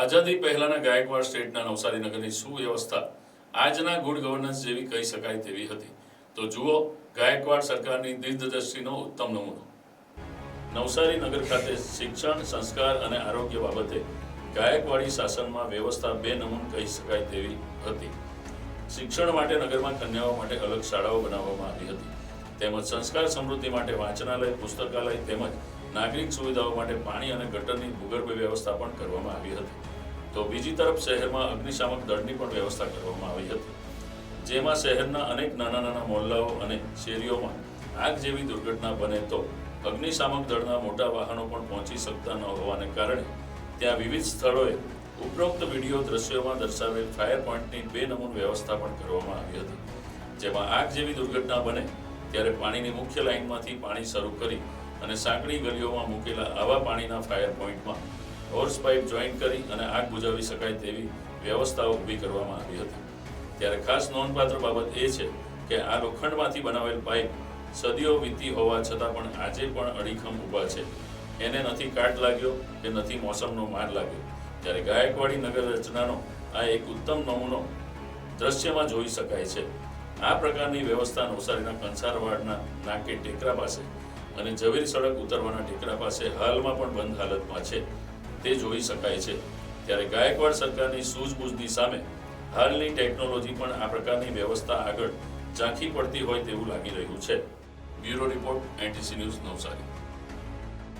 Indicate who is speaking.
Speaker 1: આઝાદી પહેલાના ગાયકવાડ સ્ટેટના નવસારી નગરની સુવ્યવસ્થા આજના ગુડ ગવર્નન્સ જેવી કહી શકાય તેવી હતી. તો જુઓ, ગાયકવાડ સરકારની દીર્ઘદ્રષ્ટિનો ઉત્તમ નમૂનો. નવસારી નગર ખાતે શિક્ષણ, સંસ્કાર અને આરોગ્ય બાબતે ગાયકવાડી શાસનમાં વ્યવસ્થા બે નમૂન કહી શકાય તેવી હતી. શિક્ષણ માટે નગરમાં કન્યાઓ માટે અલગ શાળાઓ બનાવવામાં આવી હતી. તેમજ સંસ્કાર સમૃદ્ધિ માટે વાંચનાલય, પુસ્તકાલય તેમજ નાગરિક સુવિધાઓ માટે પાણી અને ગટરની ભૂગર્ભ વ્યવસ્થા પણ કરવામાં આવી હતી. તો બીજી તરફ શહેરમાં અગ્નિશામક દળની પણ વ્યવસ્થા કરવામાં આવી હતી, જેમાં શહેરના અનેક નાના નાના મોહલ્લાઓ અને શેરીઓમાં આગ જેવી દુર્ઘટના બને તો અગ્નિશામક દળના મોટા વાહનો પણ પહોંચી શકતા ન હોવાને કારણે ત્યાં વિવિધ સ્થળોએ ઉપરોક્ત વીડિયો દ્રશ્યોમાં દર્શાવેલ ફાયર પોઈન્ટની બે નમૂન વ્યવસ્થા પણ કરવામાં આવી હતી, જેમાં આગ જેવી દુર્ઘટના બને ત્યારે પાણીની મુખ્ય લાઇનમાંથી પાણી શરૂ કરી અને સાંકડી ગલીઓમાં મૂકેલા આવા પાણીના ફાયર પોઈન્ટમાં હોર્સ પાઇપ જોઈન કરી અને આગ બુજાવી શકાય તેવી વ્યવસ્થાઓ ઊભી કરવામાં આવી હતી. ત્યારે ખાસ નોંધપાત્ર બાબત એ છે કે આ લોખંડમાંથી બનાવેલ પાઇપ સદીઓ વીતી હોવા છતાં પણ આજે પણ અડીખમ ઊભા છે. એને નથી કાટ લાગ્યો કે નથી મોસમનો માર લાગ્યો. ત્યારે ગાયકવાડી નગર રચનાનો આ એક ઉત્તમ નમૂનો દ્રશ્યમાં જોઈ શકાય છે. આ પ્રકારની વ્યવસ્થા નવસારીના કંસારવાડના નાકે ટેકરા પાસે અને ઝવેરી સડક ઉતરવાના ટેકરા પાસે હાલમાં પણ બંધ હાલતમાં છે. તે જોઈ શકાય છે. ત્યારે ગાયકવાડ સરકારની સૂઝબૂઝની સામે હાલની ટેકનોલોજી પણ આ પ્રકારની વ્યવસ્થા આગળ ઝાંખી પડતી હોય તેવું લાગી રહ્યું છે. Bureau report NTC news Navsari.